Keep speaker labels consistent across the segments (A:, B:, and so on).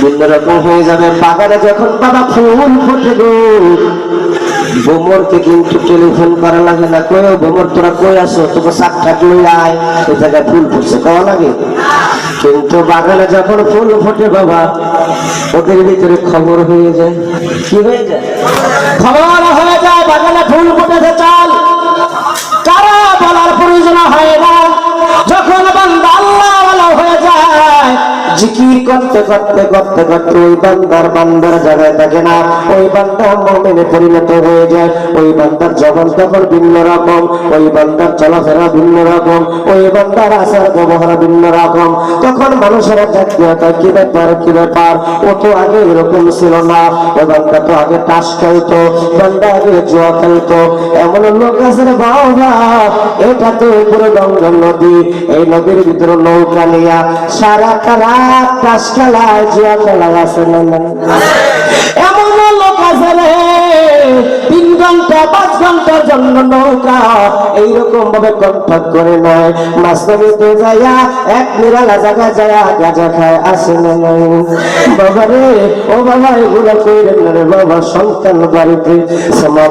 A: ভিন্ন রকম হয়ে যাবে বাগানে যখন বাবা ফুল ফুটে গো। বোমরকে কিন্তু টেলিফোন করা লাগে না। কই বোমর, তোরা কই আসো তোকে সাক্ষাৎ লই আয়? এই জায়গায় ফুল ফুটছে, কওয়া লাগে? কিন্তু বাগানে যখন ফুল ফোটে বাবা, ওদের ভিতরে খবর হয়ে যায়। কি হয়ে যায়? খবর হয়ে যায়, বাগানে ফুল ফুটেছে, চাল। জিকির করতে করতে করতে করতে ওই বান্দার বান্দার জায়গায় থাকে না, ওই পরিণত হয়ে যায়, ওই বান্দার জবন তখন ভিন্ন রকম, ওই বান্দার চলাফেরা ভিন্ন রকম, ওই বান্দার ব্যবহার ভিন্ন রকম। তখন জাতীয়তা কি ব্যাপার কি ব্যাপার? ও তো আগে এরকম ছিল না ওই বান্দা তো আগে তাস খেলতো, বান্দা আগে জুয়া খেলতো। এমন লোক আছে বাবা এটা তো গঙ্গা নদী, এই নদীর ভিতরে নৌকা নিয়া সারা এইরকম ভাবে করে নয়। যাইয়া এক নিরালা যাইয়া গাজা খায় ও বাবা, এগুলো বাবা, সন্তান বাড়িতে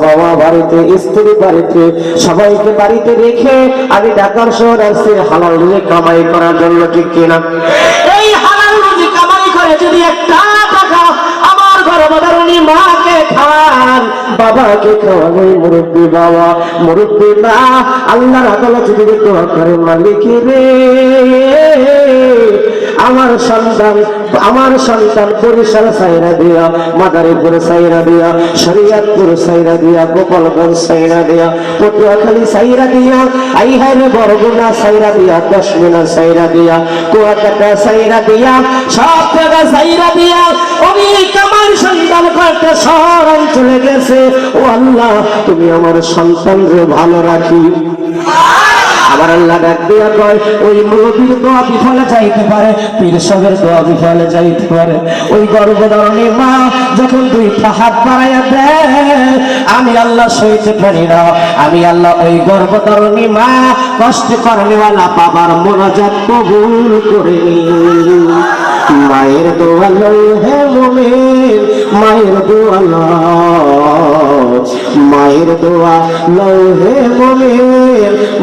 A: বাবা বাড়িতে, স্ত্রী বাড়িতে, সবাইকে বাড়িতে রেখে আমি ঢাকার শহর আসছি হালাল রুজি কামাই করার জন্য ঠিক কিনা? আমার উনি মাকে বাবাকে খাওয়ান ওই বাবা। মুরব্বী মা, আল্লাহর আদালত যদি দোয়া করে, মালিক রে, আমার সন্তান আমার সন্তান বরিশাল সাইরা দিয়া, মাদারীপুর সাইরা দিয়া, শরিয়াতপুর সাইরা দিয়া, গোপালগঞ্জ সাইরা দিয়া, পটুয়াখালী সাইরা দিয়া আইহারে বরগুনা সাইরা দিয়া, দশমিনা সাইরা দিয়া, কুয়াকাটা সাইরা দিয়া সব জায়গা সাইরা দিয়া, অনেক গেছে। ও আল্লাহ, তুমি আমার সন্তানকে ভালো রাখি। আবার আল্লাহ ডাক দিয়া কয়, ওই মুরব্বীর দোয়া বিফলে যাইতে পারে পীর সবের দোয়া বিফলে যাইতে পারে ওই গর্ভধারণী মা যখন দুই হাত বাড়াইয়া দেয়, আমি আল্লাহ সইতে পারি না, আমি আল্লাহ ওই গর্ভধারণী মা কষ্ট করেওয়ালা বাবার মনোজাত কবুল করে। মায়ের দোয়ালো হে মোমেন, মায়ের দোয়ালো মায়ের দোয়া লও হে মোমেন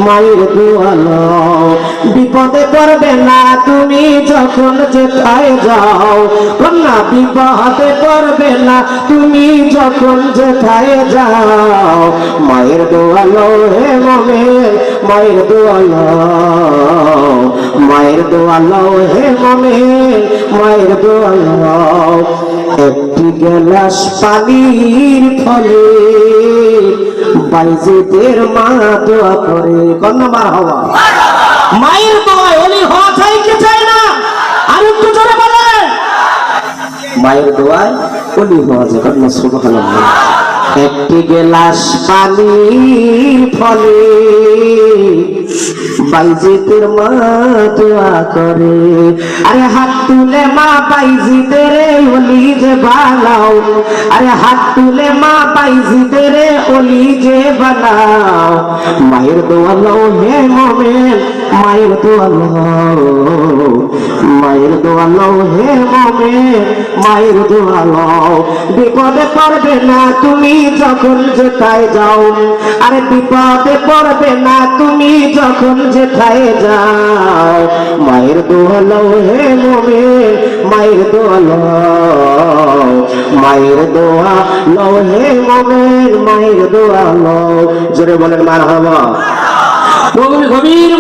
A: মায়ের দোয়া লও বিপদে পড়বে না তুমি যখন যেথায় যাও। কন্যা, বিপদে পড়বে না তুমি যখন যেথায় যাও। মায়ের দোয়া লও হে মোমেন মায়ের দোয়া লও মায়ের দোয়া লও হে মোমেন মায়ের দোয়া লও একটি গেলাস পানির ফলে বাইজিদের মা দোয়া করে কন্যা হওয়া। মায়ের দোয়া অলি হওয়া চাই কি চাই না? আর একটু জোরে বলেন। মায়ের দোয়ায় অলি হওয়া যায় কন্যা সুবহানাল্লাহ। একটি গ্লাস পানি ফলে বাইজিদের মা দোয়া করে। আরে হাত তুলে মা বাইজিদের অলি যে বানাও। আরে হাত তুলে মা বাইজিদের অলি যে বানাও। মায়ের দোয়া লও হে মোমেন। মায়ের দোয়া লও মায়ের দোয়া লও হে মোমেন মায়ের দোয়া লও বিপদে পড়বে না তুমি যখন যেথায় যাও। আরে বিপদে পড়বে না তুমি যখন যেথায় যাও। মায়ের দোয়া লও হে মোমেন মায়ের দোয়া লও মায়ের দোয়া লও হে মোমেন মায়ের দোয়া লও জোরে বলেন মার হবা গভীর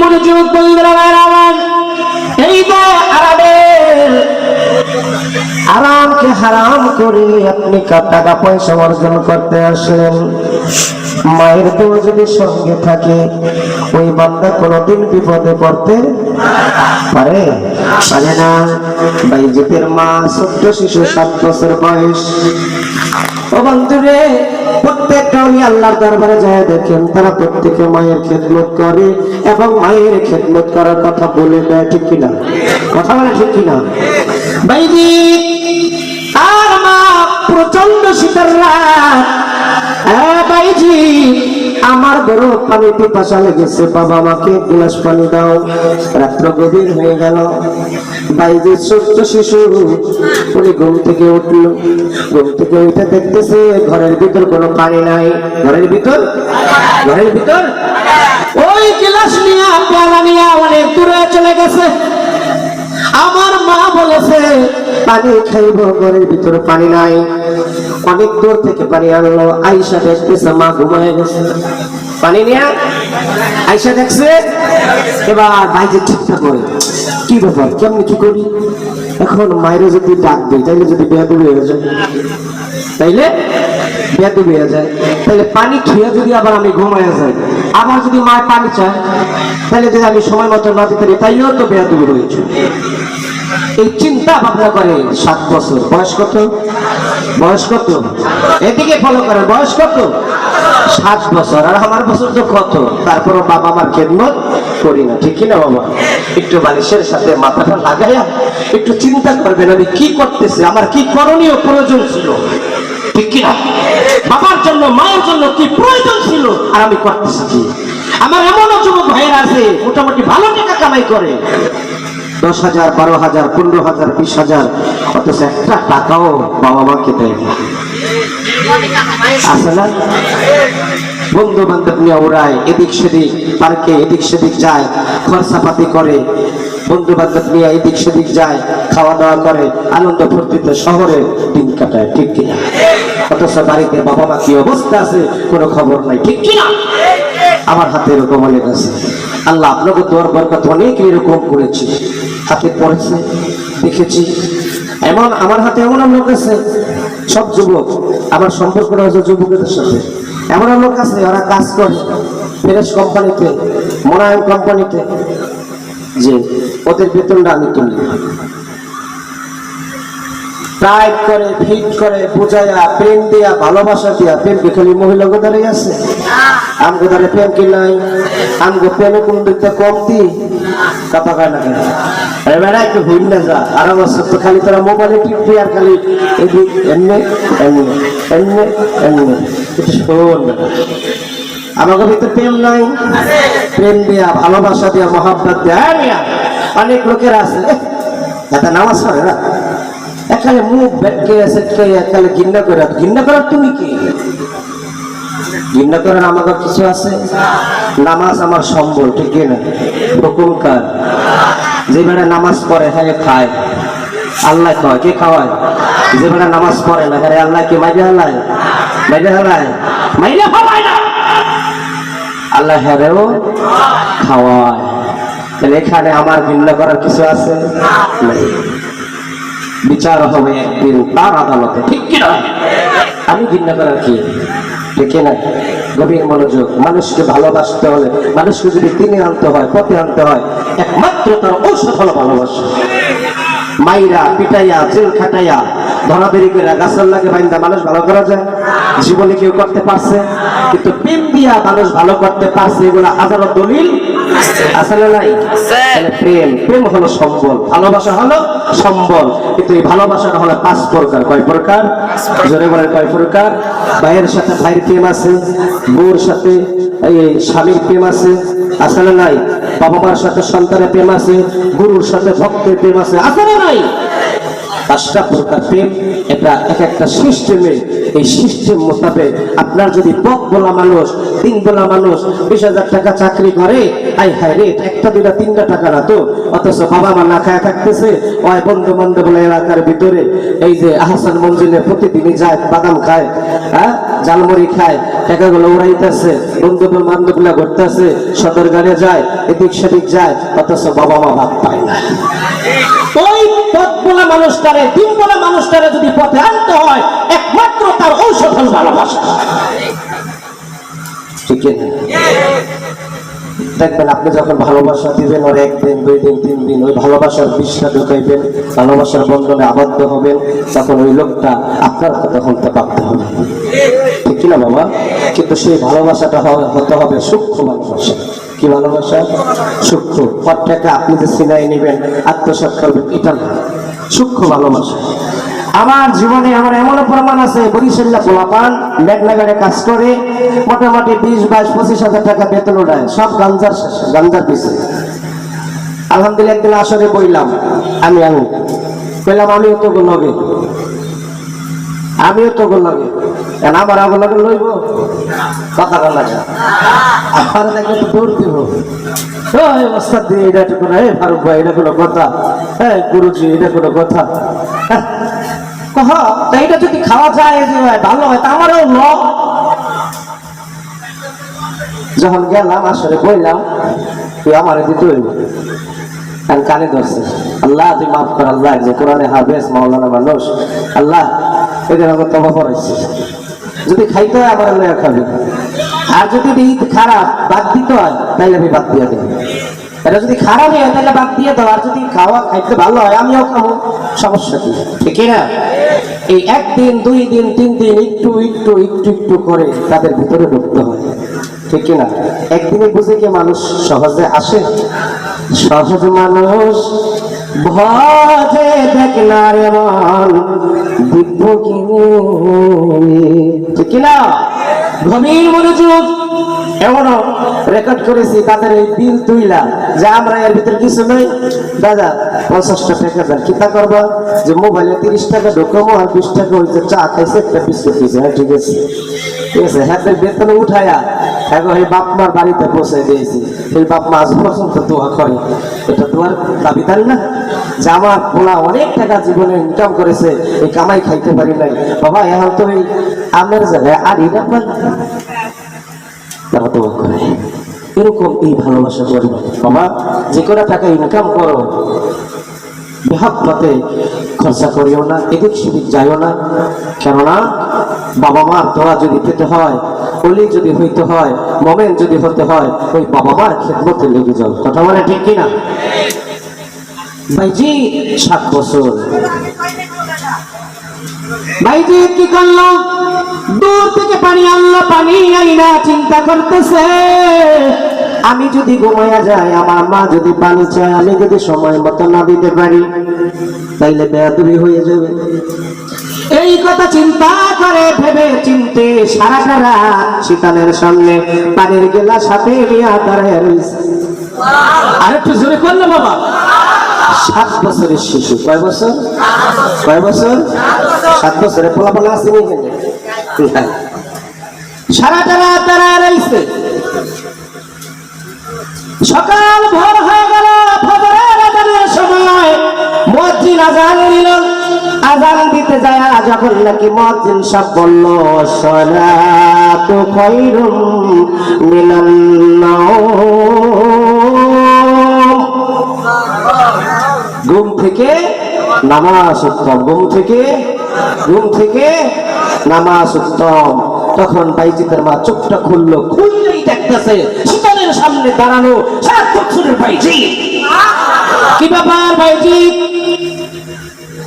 A: আরামকে হারাম করে আপনি টাকা পয়সা অর্জন করতে আসেন? মায়ের দোয়া যদি সঙ্গে থাকে, ওই বান্দা কোনোদিন বিপদে পড়তে পারে? পারে না। বাইজিতের মা, ছোট্ট শিশু, সাত বছর বয়স। ও বন্ধুরে উনি আল্লাহর দরবারে যায় দেখেন, তারা প্রত্যেকে মায়ের খেদমত করে এবং মায়ের খেদমত করার কথা বলে দেয় ঠিক কিনা? কথা বলে ঠিক কিনা? মা প্রচণ্ড শীতের রাত। আমার বড় পানি পিপাসা লেগেছে। বাবা আমাকে গ্লাস পানি দাও। রাত্র গভীর হয়ে গেল। বাইজির ছোট্ট শিশু, উনি ঘুম থেকে উঠল। ঘুম থেকে উঠে দেখতেছে ঘরের ভিতর কোনো পানি নাই। ঘরের ভিতর? ঘরের ভিতর? ওই গ্লাস নিয়ে, পেয়ালা নিয়ে অনেক দূরে চলে গেছে। আমার মা বলেছে, পানি খাইব, ঘরের ভিতরে পানি নাই। অনেক দূর থেকে পানি আনলো। আইসা দেখতেছে, মা ঘুমায় গেছে। পানি নিয়ে আইসা দেখছে, এবার বাইরে ঠিকঠাক করে কি ব্যাপার? কেমন কি করি? এখন মায়ের যদি ডাক দিই তাইলে যদি বেয়া হয়ে যায়। তাইলে বেয়াদুবি হয়ে যায়। তাইলে পানি খেয়ে যদি আবার আমি ঘুমায় যাই, আবার যদি মায়ের পানি চায় তাহলে যদি আমি সময় মতো না দিতে পারি, তাইলেও তো বেয়াদুবি রয়েছে। এই চিন্তা ভাবনা করে সাত বছর। বয়স কত? বয়স কত? এদিকে ফলো করে বয়স কত? সাত বছর। আর আমার বছর তো কত? তারপরও বাবা আমার খেদমত করি না। ঠিক না বাবা? একটু বালিশের সাথে মাথাটা লাগাইয়া একটু চিন্তা করবেন, আমি কি করতেছি? আমার কি করণীয় প্রয়োজন ছিল? ঠিক কিনা? বাবার জন্য, মায়ের জন্য কি প্রয়োজন ছিল? আর আমি করতেছি কি? আমার এমনও যুবক ভাইয়ের আছে, মোটামুটি ভালো টাকা কামাই করে। দশ হাজার, বারো হাজার, পনেরো হাজার, বিশ হাজার, অথচ একটা টাকাও বাবা মাকে দেয় না। বন্ধু বান্ধব নিয়ে ওড়ায় এদিক সেদিক, পার্কে এদিক সেদিক যায়, খরচাপাতি করে। বন্ধু বান্ধব নিয়ে এদিক সেদিক যায়, খাওয়া দাওয়া করে, আনন্দ ফুর্তিতে শহরে দিন কাটায়, ঠিক কিনা? অথচ বাড়িতে বাবা মা কি অবস্থা আছে, কোনো খবর নাই, ঠিক কিনা? আমার হাতে এরকম অনেক আছে। আল্লাহ আপনাকে তোর বরকত অনেক এরকম করেছি। হাতে পড়েছে, দেখেছি। এমন আমার হাতে এমন লোক আছে, সব যুবক, আমার সম্পর্ক হচ্ছে যুবকদের সাথে। এমন লোক আছে ওরা কাজ করে ফেরেস কোম্পানিতে, মোনায়ম কোম্পানিতে যে ওদের বেতনটা আমি তুলি। টাইট করে ফিট করে বুঝাইয়া প্রেম দিয়া ভালোবাসা দিয়া প্রেম কি খালি মহিলা গোদারে আছে আমগো দ্বারে প্রেম কি নাই? আমগো প্রেমে কোন দিকটা কম দি কথা কয় না কেন? এবারে একটু ভুল না যা। আর আমার তো খালি তোরা মোবাইলে টিপবি আর খালি এদিক এমনি এমনি এমনি এমনি। একটু শোন আমাকে ভিতরে প্রেম নাই? প্রেম দিয়া, ভালোবাসা দিয়া, মহাব্বত দিয়া হ্যাঁ অনেক লোকের আছে। এটা নামাজ পড়ে না? এখানে মুখ বেটকে সেটকে এখানে ঘৃণা করে ঘৃণা করার তুমি কি? ঘৃণা করার আমাদের কিছু আছে? নামাজ আমার সম্বল, ঠিক না? হুকুমকার যে বেড়া নামাজ পড়ে হ্যাঁ খায়। আল্লাহ কয়, কে খাওয়ায়? যে বেড়া নামাজ পড়ে না হ্যাঁ আল্লাহ কে মাইরে হালায়? মাইরে হালায়? মাইরে হালায় না। আল্লাহ হ্যারেও খাওয়ায়। তাহলে এখানে আমার ঘৃণা করার কিছু আছে? বিচার হবে একদিন তার আদালতে, ঠিক কিনা? আমি ঘৃণা করার কি? ঠিক না গভীর মনোযোগ। মানুষকে ভালোবাসতে হলে, মানুষকে যদি তিনি আনতে হয়, পথে আনতে হয়, একমাত্র তার ঔষধ হলো ভালোবাসা। মাইরা পিটাইয়া জেল খাটাইয়া ধরাধরি করে গাছের লাগে বাইন্দা মানুষ ভালো করা যায়? জীবনে কেউ করতে পারছে? কিন্তু প্রেম দিয়া মানুষ ভালো করতে পারছে এগুলো হাজারো দলিল আসলে নাই? প্রেম প্রেম হলো সম্বল ভালোবাসা হলো সম্বল। কিন্তু এই ভালোবাসাটা হলো পাঁচ প্রকার। কয় প্রকার। জোরে বলেন কয় প্রকার? ভাইয়ের সাথে ভাইয়ের প্রেম আছে, বউর সাথে এই স্বামীর প্রেম আছে আসলে নাই? বাবা মার সাথে সন্তানের প্রেম আছে, গুরুর সাথে ভক্তের প্রেম আছে আসলে নাই? পাঁচটা প্রকার প্রেম, এটা এক একটা সিস্টেমে এই সিস্টেম মোতাবেক আপনার যদি পথ বলা মানুষ তিন বলা মানুষ বিশ হাজার টাকা চাকরি করে, আই হায় রে এটা একটা দুটা তিনটা টাকা না তো? অথচ বাবা মা না খায় থাকতেছে, ওই বন্ধু বান্ধব এলাকার ভিতরে, এই যে আহসান মঞ্জিলে প্রতিদিনই যায়, বাদাম খায় হ্যাঁ? জালমুড়ি খায়, টাকাগুলো উড়াইতেছে বন্ধু বান্ধবগুলা ঘুরতেছে, সদর গানে যায়, এদিক সেদিক যায়, অথচ বাবা মা ভাব পায় না। ওই পথ বলা মানুষটারে দিন বলা মানুষটারে যদি পথে কিনা দেখবেন, আপনি যখন ভালোবাসা দিবেন, ওর একদিন, দুই দিন, তিন দিন, ওই ভালোবাসার বিষটা ঢুকাইবেন, ভালোবাসার বন্ধনে আবদ্ধ হবেন, তখন ওই লোকটা আপনার কথা শুনতে বাধ্য হবে। ঠিক কিনা বাবা? কিন্তু সেই ভালোবাসাটা হতে হবে সূক্ষ্ম ভালোবাসা। কি ভালোবাসা? সূক্ষ্ম। পথটাকে আপনি যে সিনাই নেবেন, আত্মসাৎ করবেন, এটা না। সূক্ষ্ম ভালোবাসা। আমার জীবনে আমার এমন প্রমাণ আছে, বরিশাল্লা পোলাপান লেগনাগারে কাজ করে, মোটামুটি বিশ, বাইশ, পঁচিশ হাজার টাকা বেতন ওঠায় সব গাঞ্জার গাঞ্জার পিছে। আলহামদুলিল্লাহ, একদিন আসরে বইলাম, আমি আমি বললাম আমিও তো লগে। আমিও তো লগে। কেন, আমার আগে লগে লইব? কথা বলা আমার দেখে তো দৌড় ওস্তাদ দিয়ে এটা ফারুক এটা কথা। হ্যাঁ গুরুজি, এটা কোনো কথা। যদি খাওয়া যায় ভালো হয় আমারও যখন গেলাম আসলে বললাম, তুই আমার দিতে কান ধরছে, আল্লাহ, তুই মাফ কর, আল্লাহ, যে কোরআনে হাফেজ মাওলানা মানুষ, আল্লাহ, এদের আমার তবা পড়াইছে যদি খাইতে হয়, আমার লয়া খাবে। আর যদি ঈদ খারাপ, বাদ দিতে হয়, তাইলে আমি বাদ দিয়ে দেবো। এটা যদি খারাপ হয় তাহলে বাদ দিয়ে দাও। আর যদি খাওয়া খাইতে ভালো হয় আমিও খাব। সমস্যা কি? ঠিক না? এই একদিন দুই দিন তিন দিন একটু একটু একটু একটু করে তাদের ভিতরে ঢুকতে হয়। ঠিক না? একদিনে বুঝে কি মানুষ সহজে আসে? সহজ মানুষ ভজে দেখ না রে মন, দিব্য ঠিক না গভীর মনোযোগ, এমনও রেকর্ড করেছি তাদের এই বিল তুইলা যে আমরা এর ভিতরে কিছু নেই। দাদা পঞ্চাশটা টাকা দেন, কিতা করব? যে মোবাইলে তিরিশ টাকা ঢুকামো আর বিশ টাকা ওই চা খাইছে, একটা বিস্কুট দিয়েছে হ্যাঁ ঠিক আছে। ঠিক আছে হ্যাঁ বেতন উঠায়া। এই বাপ মার বাড়িতে পৌঁছে দিয়েছি এই বাপ মা আজ দোয়া করে। এটা দাবিদার না? যে আমার পোলা অনেক টাকা জীবনে ইনকাম করেছে, এই কামাই খাইতে পারি নাই। বাবা, এখন তো এই আমের জায়গায় তারা দোয়া করে। এরকম এই ভালোবাসা করবে বাবা, যে কটা টাকা ইনকাম করো। বেহাত পথে খরচা করিও না, এদিক সেদিক যাইও না। কেননা বাবা মার দোয়া যদি পেতে হয় অলি যদি হইতে হয়, মোমেন যদি হতে হয়, ওই বাবা মার খেদমতে লেগে যাও। কথা বলে ঠিক কিনা? ভাইজি সাত বছর। ভাইজি কি করল? দূর থেকে পানি আনলো, পানি আইনা চিন্তা করতেছে। আমি যদি ঘুমাইয়া যাই, আমার মা যদি পানি চায়, আমি যদি সময় মতো না দিতে পারি, তাইলে বেয়াদবি হয়ে যাবে। এই কথা চিন্তা করে ভেবে চিনতে সারা রাত শীতানের সামনে পানির গেলা সাথে নিয়ে দাঁড়ায় রয়েছে আর একটু জোরে করল বাবা। সাত বছরের শিশু। কয় বছর? কয় বছর? সাত বছরে পোলাপালা এখানে হ্যাঁ। সারাটা তারা রয়েছে সকাল ভোর হয়ে আজান দিতে যায় যখন নাকি মসজিদ সব বলল, সলাতু খায়রুম মিনান ঘুম থেকে নামাজ উত্তম, ঘুম থেকে ঘুম থেকে নামাজ উত্তম। তখন বাইজিতের মা চোখটা খুললো, খুললেই দেখতেছে শীতলের সামনে দাঁড়ানো সাত বছরের বাইজি কি ব্যাপার বাইজি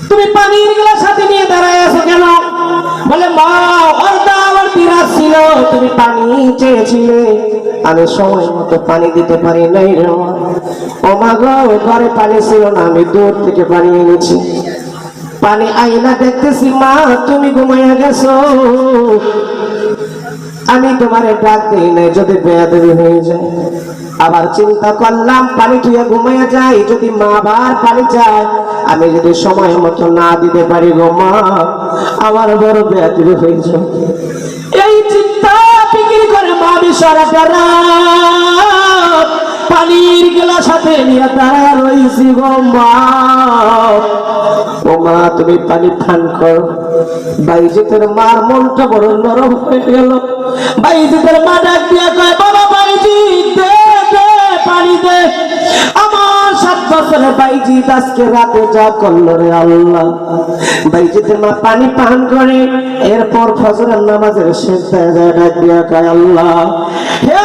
A: তুমি পানির গ্লাস সাথে নিয়ে দাঁড়ায় আছো কেন? বলে, মা, অর্ধা আমার ছিল, তুমি পানি চেয়েছিলে। আমি সময় মতো পানি দিতে পারি নাই রে ও মা গো, ঘরে পানি ছিল না, আমি দূর থেকে পানি এনেছি। পানি আইনা দেখতেছি, মা, তুমি ঘুমাইয়া গেছো। আমি তোমারে ডাক দিই নাই, যদি বেয়াদবি হয়ে যায়। আবার চিন্তা করলাম, পানি টুয়ে ঘুমাইয়া যাই, যদি মা আবার পানি চায়। আমি যদি সময় মতো না দিতে পারি গো মা, আমার বড় বেয়াদবি হয়ে যায় এই চিন্তা ফিকির করে মা বিশারা করা পানির গেলা সাথে নিয়ে দাঁড়া রয়েছি গো মা। ও মা, তুমি পানি ফান করো। বাইজিতের মার মনটা বড় নরম হয়ে গেল। বাইজিতের মা ডাক দিয়া কয়, বাবা, বাইজি দে দে, পানি দে। আমার বছর বাইজি আজকে রাতে যা রে আল্লাহ মা পানি পান করে, এরপর ফজরের নামাজের শেষ যায় ডাক দিয়া আল্লাহ, হে